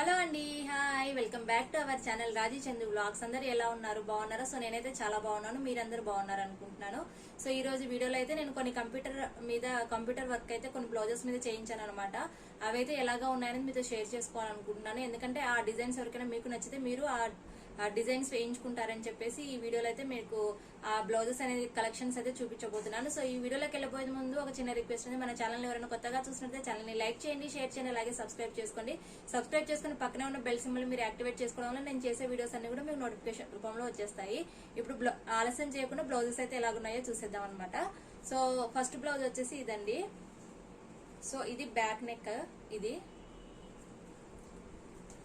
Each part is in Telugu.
హలో అండి hi. Welcome back to our channel Raji Chandru blogs అందరు ఎలా ఉన్నారు? బాగున్నారా? సో నేనైతే చాలా బాగున్నాను. మీరందరూ బాగున్నారు అనుకుంటున్నాను. సో ఈ రోజు వీడియోలో అయితే నేను కొన్ని కంప్యూటర్ మీద కంప్యూటర్ వర్క్ అయితే కొన్ని బ్లౌజెస్ మీద చేయించాను అనమాట అవైతే ఎలాగా ఉన్నాయని మీతో షేర్ చేసుకోవాలనుకుంటున్నాను. ఎందుకంటే ఆ డిజైన్స్ ఎవరికైనా మీకు నచ్చితే మీరు ఆ డిజైన్స్ వేయించుకుంటారని చెప్పేసి ఈ వీడియోలో అయితే మీకు ఆ బ్లౌజెస్ అనేది కలెక్షన్స్ అయితే చూపించబోతున్నాను. సో ఈ వీడియోలోకి వెళ్ళబోయే ముందు ఒక చిన్న రిక్వెస్ట్ ఉంది. మన ఛానల్ ఎవరైనా కొత్తగా చూసినట్లయితే ఛానల్ని లైక్ చేయండి షేర్ చేయండి అలాగే సబ్స్క్రైబ్ చేసుకోండి. సబ్స్క్రైబ్ చేసుకుని పక్కనే ఉన్న బెల్ సింబల్ మీరు యాక్టివేట్ చేసుకోవడం వల్ల నేను చేసే వీడియోస్ అన్ని కూడా మీకు నోటిఫికేషన్ రూపంలో వచ్చేస్తాయి. ఇప్పుడు ఆలస్యం చేయకుండా బ్లౌజెస్ అయితే ఎలాగున్నాయో చూసేద్దాం అనమాట సో ఫస్ట్ బ్లౌజ్ వచ్చేసి ఇదండి. సో ఇది బ్యాక్ నెక్ ఇది.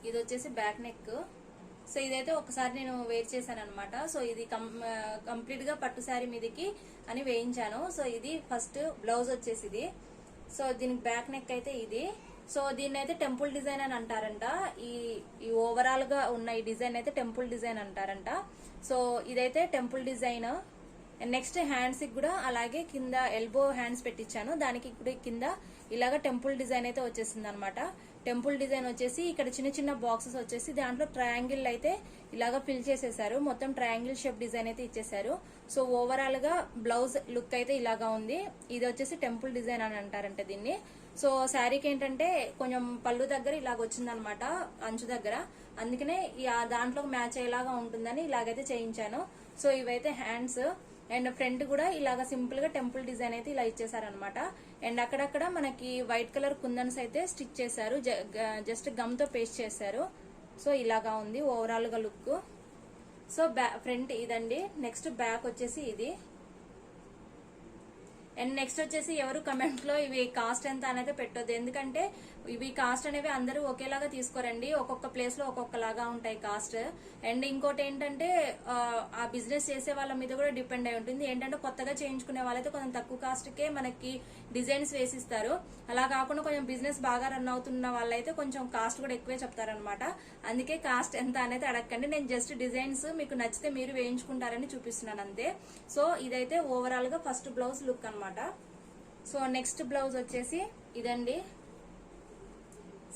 ఇది వచ్చేసి బ్యాక్ నెక్ సో ఇదైతే ఒకసారి నేను వేర్ చేశాను అనమాట సో ఇది కంప్లీట్గా పట్టు శారీ మీదకి అని వేయించాను. సో ఇది ఫస్ట్ బ్లౌజ్ వచ్చేసి ఇది సో దీనికి బ్యాక్ నెక్ అయితే ఇది. సో దీన్ని అయితే టెంపుల్ డిజైన్ అని అంటారంట. ఈ ఈ ఓవరాల్గా ఉన్న ఈ డిజైన్ అయితే టెంపుల్ డిజైన్ అంటారంట. సో ఇదైతే టెంపుల్ డిజైన్. నెక్స్ట్ హ్యాండ్స్కి కూడా అలాగే కింద ఎల్బో హ్యాండ్స్ పెట్టించాను దానికి కూడా కింద ఇలాగ టెంపుల్ డిజైన్ అయితే వచ్చేసింది అనమాట టెంపుల్ డిజైన్ వచ్చేసి ఇక్కడ చిన్న చిన్న బాక్సెస్ వచ్చేసి దాంట్లో ట్రయాంగిల్ అయితే ఇలాగ ఫిల్ చేసేసారు. మొత్తం ట్రయాంగిల్ షేప్ డిజైన్ అయితే ఇచ్చేసారు. సో ఓవరాల్గా బ్లౌజ్ లుక్ అయితే ఇలాగా ఉంది. ఇది వచ్చేసి టెంపుల్ డిజైన్ అని అంటారంట దీన్ని. సో శారీకి ఏంటంటే కొంచెం పళ్ళు దగ్గర ఇలాగ వచ్చిందనమాట అంచు దగ్గర. అందుకనే దాంట్లో మ్యాచ్ అయ్యేలాగా ఉంటుందని ఇలాగైతే చేయించాను. సో ఇవైతే హ్యాండ్స్ అండ్ ఫ్రంట్ కూడా ఇలాగ సింపుల్గా టెంపుల్ డిజైన్ అయితే ఇలా ఇచ్చేసారనమాట అండ్ అక్కడక్కడ మనకి వైట్ కలర్ కుందన్స్ అయితే స్టిచ్ చేశారు. జస్ట్ గమ్తో పేస్ట్ చేశారు. సో ఇలాగా ఉంది ఓవరాల్గా లుక్. సో బ్యా ఫ్రంట్ ఇదండి. నెక్స్ట్ బ్యాక్ వచ్చేసి ఇది. అండ్ నెక్స్ట్ వచ్చేసి ఎవరు కమెంట్లో ఇవి కాస్ట్ ఎంత అనేది పెట్టొద్దు. ఎందుకంటే ఇవి కాస్ట్ అనేవి అందరూ ఒకేలాగా తీసుకోరండి. ఒక్కొక్క ప్లేస్లో ఒక్కొక్కలాగా ఉంటాయి కాస్ట్ అండ్ ఇంకోటి ఏంటంటే ఆ, బిజినెస్ చేసే వాళ్ళ మీద కూడా డిపెండ్ అయి ఉంటుంది. ఏంటంటే కొత్తగా చేయించుకునే వాళ్ళైతే కొంచెం తక్కువ కాస్ట్కే మనకి డిజైన్స్ వేసిస్తారు. అలా కాకుండా కొంచెం బిజినెస్ బాగా రన్ అవుతున్న వాళ్ళైతే కొంచెం కాస్ట్ కూడా ఎక్కువే చెప్తారనమాట అందుకే కాస్ట్ ఎంత అనేది అడగకండి. నేను జస్ట్ డిజైన్స్ మీకు నచ్చితే మీరు వేయించుకుంటారని చూపిస్తున్నాను అంతే. సో ఇదైతే ఓవరాల్గా ఫస్ట్ బ్లౌజ్ లుక్ అనమాట సో నెక్స్ట్ బ్లౌజ్ వచ్చేసి ఇదండి.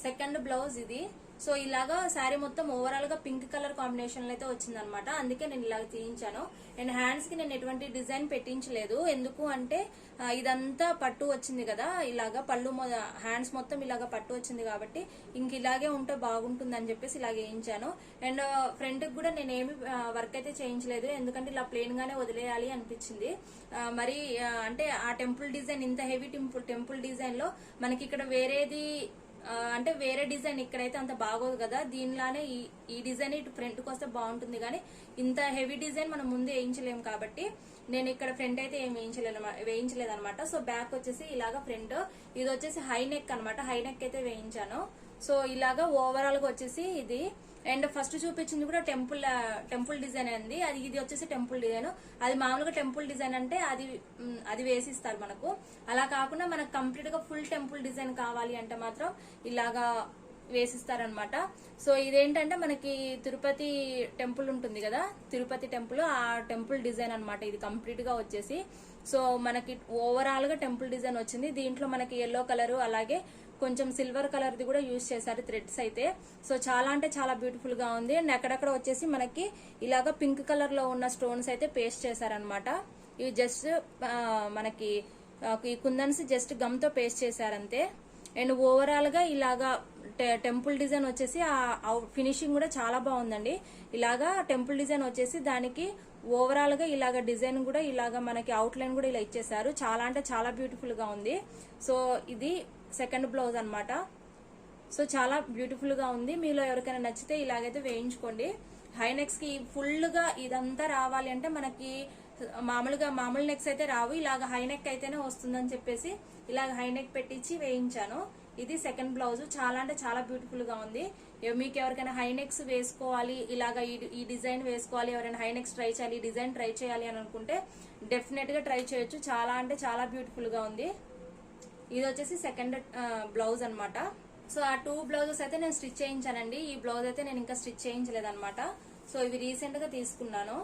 సెకండ్ బ్లౌజ్ ఇది. సో ఇలాగా శారీ మొత్తం ఓవరాల్గా పింక్ కలర్ కాంబినేషన్లో అయితే వచ్చిందనమాట. అందుకే నేను ఇలాగ తీయించాను. అండ్ హ్యాండ్స్కి నేను ఎటువంటి డిజైన్ పెట్టించలేదు. ఎందుకు అంటే ఇదంతా పట్టు వచ్చింది కదా. ఇలాగా పళ్ళు హ్యాండ్స్ మొత్తం ఇలాగా పట్టు వచ్చింది కాబట్టి ఇంక ఇలాగే ఉంటే బాగుంటుంది అని చెప్పేసి ఇలాగ వేయించాను. అండ్ ఫ్రంట్కి కూడా నేను ఏమి వర్క్ అయితే చేయించలేదు. ఎందుకంటే ఇలా ప్లెయిన్ గానే వదిలేయాలి అనిపించింది. మరి అంటే ఆ టెంపుల్ డిజైన్ ఇంత హెవీ టెంపుల్ టెంపుల్ డిజైన్లో మనకి ఇక్కడ వేరేది అంటే వేరే డిజైన్ ఇక్కడైతే అంత బాగోదు కదా. దీనిలానే ఈ ఈ డిజైన్ ఇటు ఫ్రంట్కి వస్తే బాగుంటుంది కానీ ఇంత హెవీ డిజైన్ మనం ముందు వేయించలేము కాబట్టి నేను ఇక్కడ ఫ్రంట్ అయితే ఏం వేయించలేదు వేయించలేదు అనమాట సో బ్యాక్ వచ్చేసి ఇలాగా ఫ్రంట్ ఇది వచ్చేసి హై నెక్ అనమాట హై నెక్ అయితే వేయించాను. సో ఇలాగా ఓవరాల్గా వచ్చేసి ఇది అండ్ ఫస్ట్ చూపించింది కూడా టెంపుల్ టెంపుల్ డిజైన్ అండి. అది ఇది వచ్చేసి టెంపుల్ డిజైన్. అది మామూలుగా టెంపుల్ డిజైన్ అంటే అది అది వేసిస్తారు మనకు. అలా కాకుండా మనకు కంప్లీట్గా ఫుల్ టెంపుల్ డిజైన్ కావాలి అంటే మాత్రం ఇలాగా వేసిస్తారనమాట. సో ఇదేంటంటే మనకి తిరుపతి టెంపుల్ ఉంటుంది కదా? తిరుపతి టెంపుల్ ఆ టెంపుల్ డిజైన్ అన్నమాట ఇది కంప్లీట్గా వచ్చేసి. సో మనకి ఓవరాల్గా టెంపుల్ డిజైన్ వచ్చింది. దీంట్లో మనకి ఎల్లో కలర్ అలాగే కొంచెం సిల్వర్ కలర్ ది కూడా యూజ్ చేశారు థ్రెడ్స్ అయితే. సో చాలా అంటే చాలా బ్యూటిఫుల్గా ఉంది. అండ్ అక్కడక్కడ వచ్చేసి మనకి ఇలాగా పింక్ కలర్లో ఉన్న స్టోన్స్ అయితే పేస్ట్ చేశారనమాట ఇవి జస్ట్ మనకి ఈ కుందన్స్ జస్ట్ గమ్తో పేస్ట్ చేశారంతే. అండ్ ఓవరాల్గా ఇలాగా టె- టెంపుల్ డిజైన్ వచ్చేసి ఆ ఫినిషింగ్ కూడా చాలా బాగుందండి. ఇలాగా టెంపుల్ డిజైన్ వచ్చేసి దానికి ఓవరాల్గా ఇలాగ డిజైన్ కూడా ఇలాగ మనకి అవుట్ లైన్ కూడా ఇలా ఇచ్చేసారు చాలా అంటే చాలా బ్యూటిఫుల్గా ఉంది. సో ఇది సెకండ్ బ్లౌజ్ అనమాట సో చాలా బ్యూటిఫుల్గా ఉంది. మీలో ఎవరికైనా నచ్చితే ఇలాగైతే వేయించుకోండి. హైనెక్స్కి ఫుల్గా ఇదంతా రావాలి అంటే మనకి మామూలుగా మామూలు నెక్స్ అయితే రావు. ఇలాగ హైనెక్ అయితేనే వస్తుందని చెప్పేసి ఇలాగ హైనెక్ పెట్టించి వేయించాను. ఇది సెకండ్ బ్లౌజ్ చాలా అంటే చాలా బ్యూటిఫుల్గా ఉంది. మీకు ఎవరికైనా హైనెక్స్ వేసుకోవాలి ఇలాగ ఈ- ఈ డిజైన్ వేసుకోవాలి ఎవరైనా హైనెక్స్ ట్రై చేయాలి ఈ డిజైన్ ట్రై చేయాలి అని అనుకుంటే డెఫినెట్గా ట్రై చేయొచ్చు. చాలా అంటే చాలా బ్యూటిఫుల్గా ఉంది. ఇది వచ్చేసి సెకండ్ బ్లౌజ్ అనమాట సో ఆ టూ బ్లౌజెస్ అయితే నేను స్టిచ్ చేయించానండి. ఈ బ్లౌజ్ అయితే నేను ఇంకా స్టిచ్ చేయించలేదనమాట సో ఇవి రీసెంట్గా తీసుకున్నాను.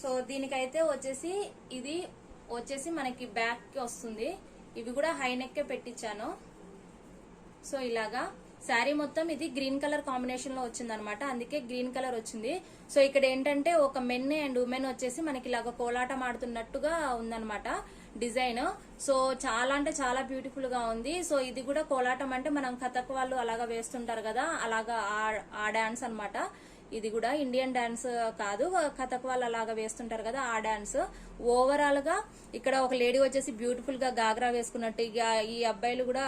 సో దీనికైతే వచ్చేసి ఇది వచ్చేసి మనకి బ్యాక్కి వస్తుంది. ఇవి కూడా హై నెక్ పెట్టించాను. సో ఇలాగా. శారీ మొత్తం ఇది గ్రీన్ కలర్ కాంబినేషన్లో వచ్చింది అనమాట అందుకే గ్రీన్ కలర్ వచ్చింది. సో ఇక్కడ ఏంటంటే ఒక మెన్ అండ్ ఉమెన్ వచ్చేసి మనకి ఇలాగ కోలాటం ఆడుతున్నట్టుగా ఉందన్నమాట డిజైన్. సో చాలా అంటే చాలా బ్యూటిఫుల్గా ఉంది. సో ఇది కూడా కోలాటం అంటే మనం కథక్ వాళ్ళు అలాగా వేస్తుంటారు కదా అలాగా ఆ- ఆ డాన్స్ అనమాట ఇది కూడా ఇండియన్ డాన్స్ కాదు కథక్ వాళ్ళు అలాగా వేస్తుంటారు కదా ఆ డాన్స్ ఓవరాల్గా ఇక్కడ ఒక లేడీ వచ్చేసి బ్యూటిఫుల్గా గాగ్రా వేసుకున్నట్టు ఇక ఈ అబ్బాయిలు కూడా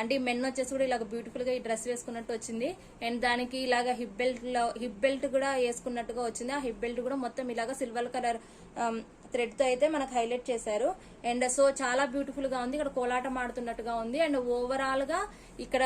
అంటే మెన్ వచ్చేసి కూడా ఇలాగ బ్యూటిఫుల్గా ఈ డ్రెస్ వేసుకున్నట్టు వచ్చింది. అండ్ దానికి ఇలాగ హిప్ బెల్ట్ హిప్ బెల్ట్ కూడా వేసుకున్నట్టుగా వచ్చింది. ఆ హిప్ బెల్ట్ కూడా మొత్తం ఇలాగ సిల్వర్ కలర్ థ్రెడ్తో అయితే మనకు హైలైట్ చేశారు. అండ్ సో చాలా బ్యూటిఫుల్గా ఉంది. ఇక్కడ కోలాటం ఆడుతున్నట్టుగా ఉంది. అండ్ ఓవరాల్గా ఇక్కడ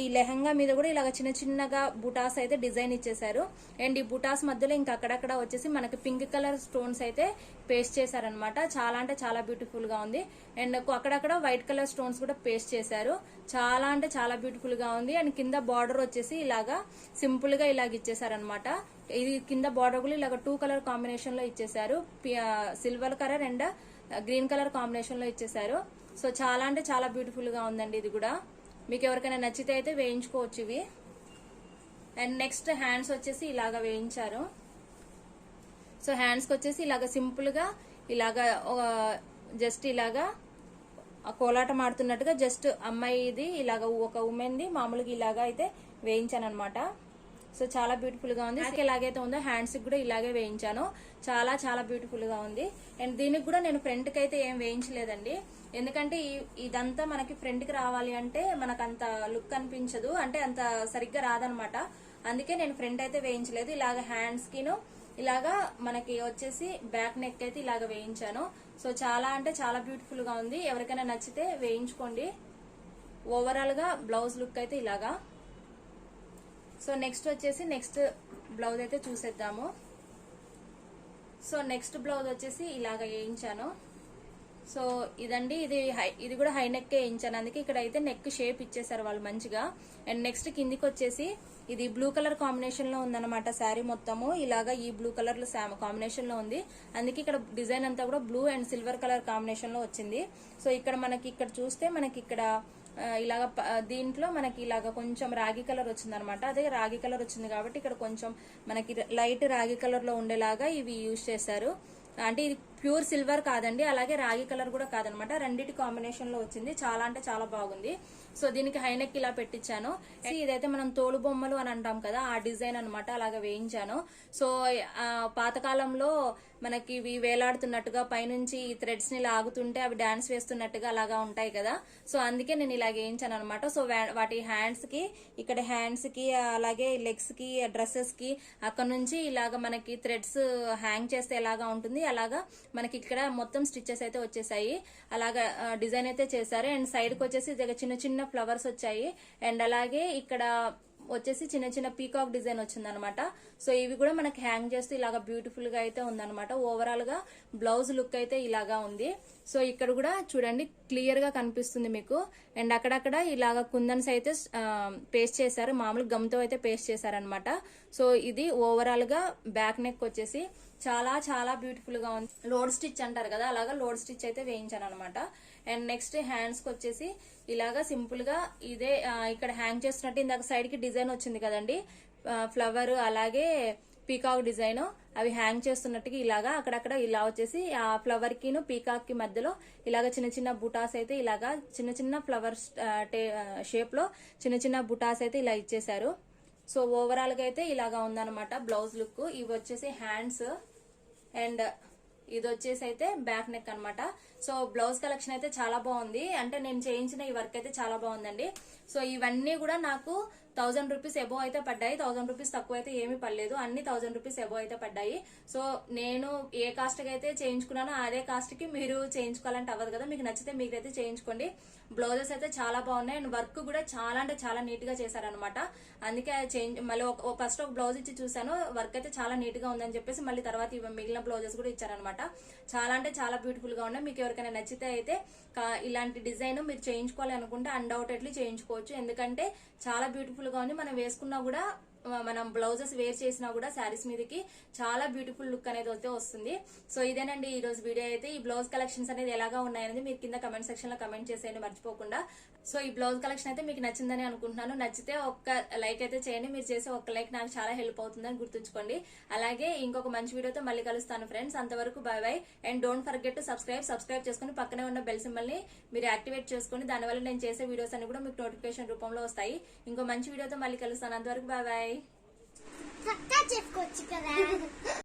ఈ లెహంగా మీద కూడా ఇలాగ చిన్న చిన్నగా బుటాస్ అయితే డిజైన్ ఇచ్చేసారు అండ్ ఈ బుటాస్ మధ్యలో ఇంకా అక్కడక్కడ వచ్చేసి మనకి పింక్ కలర్ స్టోన్స్ అయితే పేస్ట్ చేశారనమాట చాలా అంటే చాలా బ్యూటిఫుల్గా ఉంది. అండ్ అక్కడక్కడ వైట్ కలర్ స్టోన్స్ కూడా పేస్ట్ చేశారు. చాలా అంటే చాలా బ్యూటిఫుల్గా ఉంది. అండ్ కింద బార్డర్ వచ్చేసి ఇలాగా సింపుల్గా ఇలాగ ఇచ్చేసారనమాట ఇది కింద బార్డర్ కూడా ఇలాగ టూ కలర్ కాంబినేషన్లో ఇచ్చేసారు silver colour and green colour కాంబినేషన్లో ఇచ్చేసారు సో చాలా అంటే చాలా బ్యూటిఫుల్గా ఉందండి ఇది కూడా. మీకు ఎవరికైనా నచ్చితే అయితే వేయించుకోవచ్చు ఇవి. అండ్ నెక్స్ట్ హ్యాండ్స్ వచ్చేసి ఇలాగ వేయించారు. సో హ్యాండ్స్కి వచ్చేసి ఇలాగ సింపుల్గా ఇలాగ జస్ట్ ఇలాగా కోలాటం ఆడుతున్నట్టుగా జస్ట్ అమ్మాయిది ఇలాగ ఒక ఉమెన్ది మామూలుగా ఇలాగా అయితే వేయించాను అనమాట సో చాలా బ్యూటిఫుల్గా ఉంది. నాకు ఎలాగైతే ఉందో హ్యాండ్స్ కూడా ఇలాగే వేయించాను. చాలా చాలా బ్యూటిఫుల్గా ఉంది. అండ్ దీనికి కూడా నేను ఫ్రంట్కి అయితే ఏం వేయించలేదండి. ఎందుకంటే ఈ- ఇదంతా మనకి ఫ్రంట్కి రావాలి అంటే మనకు అంత లుక్ అనిపించదు. అంటే అంత సరిగ్గా రాదనమాట. అందుకే నేను ఫ్రంట్ అయితే వేయించలేదు. ఇలాగ హ్యాండ్స్ కిను ఇలాగా మనకి వచ్చేసి బ్యాక్ నెక్ అయితే ఇలాగ వేయించాను. సో చాలా అంటే చాలా బ్యూటిఫుల్గా ఉంది. ఎవరికైనా నచ్చితే వేయించుకోండి. ఓవరాల్గా బ్లౌజ్ లుక్ అయితే ఇలాగా. సో నెక్స్ట్ వచ్చేసి నెక్స్ట్ బ్లౌజ్ అయితే చూసేద్దాము. సో నెక్స్ట్ బ్లౌజ్ వచ్చేసి ఇలాగ వేయించాను. సో ఇదండి ఇది హై ఇది కూడా హై నెక్ వేయించాను. అందుకే ఇక్కడ అయితే నెక్ షేప్ ఇచ్చేసారు వాళ్ళు మంచిగా. అండ్ నెక్స్ట్ కిందికి వచ్చేసి ఇది బ్లూ కలర్ కాంబినేషన్లో ఉందన్నమాట శారీ మొత్తము. ఇలాగా ఈ బ్లూ కలర్లో కాంబినేషన్లో ఉంది. అందుకే ఇక్కడ డిజైన్ అంతా కూడా బ్లూ అండ్ సిల్వర్ కలర్ కాంబినేషన్లో వచ్చింది. సో ఇక్కడ మనకి ఇక్కడ చూస్తే మనకి ఇక్కడ ఇలాగ ప- దీంట్లో మనకి ఇలాగ కొంచెం రాగి కలర్ వచ్చింది అనమాట అదే రాగి కలర్ వచ్చింది కాబట్టి ఇక్కడ కొంచెం మనకి లైట్ రాగి కలర్లో ఉండేలాగా ఇవి యూజ్ చేశారు. అంటే ఇది ప్యూర్ సిల్వర్ కాదండి అలాగే రాగి కలర్ కూడా కాదనమాట. రెండిటి కాంబినేషన్లో వచ్చింది. చాలా అంటే చాలా బాగుంది. సో దీనికి హైనెక్ ఇలా పెట్టించాను. ఇదైతే మనం తోలు బొమ్మలు అని అంటాం కదా ఆ డిజైన్ అనమాట అలాగా వేయించాను. సో పాతకాలంలో మనకి ఇవి వేలాడుతున్నట్టుగా పైనుంచి ఈ థ్రెడ్స్ని లాగుతుంటే అవి డాన్స్ వేస్తున్నట్టుగా అలాగా ఉంటాయి కదా. సో అందుకే నేను ఇలాగ వేయించాను అనమాట సో వా- వాటి హ్యాండ్స్కి ఇక్కడ హ్యాండ్స్కి అలాగే లెగ్స్కి డ్రెస్సెస్కి అక్కడ నుంచి ఇలాగ మనకి థ్రెడ్స్ హ్యాంగ్ చేస్తే ఎలాగా ఉంటుంది అలాగా మనకి ఇక్కడ మొత్తం స్టిచ్చెస్ అయితే వచ్చేసాయి. అలాగా డిజైన్ అయితే చేశారు. అండ్ సైడ్కి వచ్చేసి ఇదిగో చిన్న చిన్న ఫ్లవర్స్ వచ్చాయి. అండ్ అలాగే ఇక్కడ వచ్చేసి చిన్న చిన్న పీకాక్ డిజైన్ వచ్చింది అనమాట సో ఇవి కూడా మనకి హ్యాంగ్ చేస్తూ ఇలాగా బ్యూటిఫుల్గా అయితే ఉందన్నమాట ఓవరాల్గా బ్లౌజ్ లుక్ అయితే ఇలాగా ఉంది. సో ఇక్కడ కూడా చూడండి క్లియర్గా కనిపిస్తుంది మీకు. అండ్ అక్కడక్కడ ఇలాగా కుందన్స్ అయితే పేస్ట్ చేశారు. మామూలు గమ్తో అయితే పేస్ట్ చేశారనమాట. సో ఇది ఓవరాల్గా బ్యాక్ నెక్ వచ్చేసి చాలా చాలా బ్యూటిఫుల్గా ఉంది. లోడ్ స్టిచ్ అంటారు కదా అలాగా లోడ్ స్టిచ్ అయితే వేయించాను అనమాట అండ్ నెక్స్ట్ హ్యాండ్స్కి వచ్చేసి ఇలాగా సింపుల్గా ఇదే ఇక్కడ హ్యాంగ్ చేస్తున్నట్టు ఇందాక సైడ్కి డిజైన్ వచ్చింది కదండి. ఫ్లవర్ అలాగే పీకాక్ డిజైన్ అవి హ్యాంగ్ చేస్తున్నట్టుగా ఇలాగా అక్కడక్కడ ఇలా వచ్చేసి ఆ ఫ్లవర్ కిను పీకాక్కి మధ్యలో ఇలాగ చిన్న చిన్న బుటాస్ అయితే ఇలాగా చిన్న చిన్న ఫ్లవర్ షేప్లో చిన్న చిన్న బుటాస్ అయితే ఇలా ఇచ్చేసారు సో ఓవరాల్గా అయితే ఇలాగా ఉందనమాట బ్లౌజ్ లుక్ ఇవి వచ్చేసి హ్యాండ్స్ అండ్ ఇది వచ్చేసి అయితే బ్యాక్ నెక్ అన్నమాట. సో బ్లౌజ్ కలెక్షన్ అయితే చాలా బాగుంది. అంటే నేను చేయించిన ఈ వర్క్ అయితే చాలా బాగుందండి. సో ఇవన్నీ కూడా నాకు థౌసండ్ రూపీస్ ఎబో అయితే పడ్డాయి థౌసండ్ రూపీస్ తక్కువ అయితే ఏమీ పడలేదు అన్ని థౌసండ్ రూపీస్ ఎబో అయితే పడ్డాయి. సో నేను ఏ కాస్ట్కి అయితే చేయించుకున్నానో అదే కాస్ట్కి మీరు చేయించుకోవాలంటే అవ్వదు కదా మీకు నచ్చితే మీరైతే చేయించుకోండి. బ్లౌజెస్ అయితే చాలా బాగున్నాయి అండ్ వర్క్ కూడా చాలా అంటే చాలా నీట్గా చేశారనమాట అందుకే చేంజ్ మళ్ళీ ఫస్ట్ ఒక బ్లౌజ్ ఇచ్చి చూశాను వర్క్ అయితే చాలా నీట్గా ఉందని చెప్పేసి మళ్ళీ తర్వాత మిగిలిన బ్లౌజెస్ కూడా ఇచ్చారనమాట చాలా అంటే చాలా బ్యూటిఫుల్గా ఉన్నాయి. మీకు ఎవరికైనా నచ్చితే అయితే కా- ఇలాంటి డిజైన్ మీరు చేయించుకోవాలి అనుకుంటే అన్డౌటెడ్లీ చేయించుకోవచ్చు. ఎందుకంటే చాలా బ్యూటిఫుల్ కానీ మనం వేసుకున్నా కూడా మనం బ్లౌజెస్ వేర్ చేసినా కూడా శారీస్ మీదకి చాలా బ్యూటిఫుల్ లుక్ అనేది అయితే వస్తుంది. సో ఇదేనండి ఈ రోజు వీడియో అయితే. ఈ బ్లౌజ్ కలెక్షన్స్ అనేది ఎలాగా ఉన్నాయనేది మీరు కింద కమెంట్ సెక్షన్లో కమెంట్ చేసేయండి మర్చిపోకుండా. సో ఈ బ్లౌజ్ కలెక్షన్ అయితే మీకు నచ్చిందని అనుకుంటున్నాను. నచ్చితే ఒక్క లైక్ అయితే చేయండి. మీరు చేసే ఒక్క లైక్ నాకు చాలా హెల్ప్ అవుతుందని గుర్తుంచుకోండి. అలాగే ఇంకొక మంచి వీడియోతో మళ్ళీ కలుస్తాను ఫ్రెండ్స్. అంతవరకు bye bye and don't forget to subscribe. Subscribe చేసుకుని పక్కనే ఉన్న బెల్ సింబల్ని మీరు యాక్టివేట్ చేసుకుని దానివల్ల నేను చేసే వీడియోస్ అన్ని కూడా మీకు నోటిఫికేషన్ రూపంలో వస్తాయి. ఇంకో మంచి వీడియోతో మళ్ళీ కలుస్తాను. అంతవరకు బాయ్ బాయ్ కదా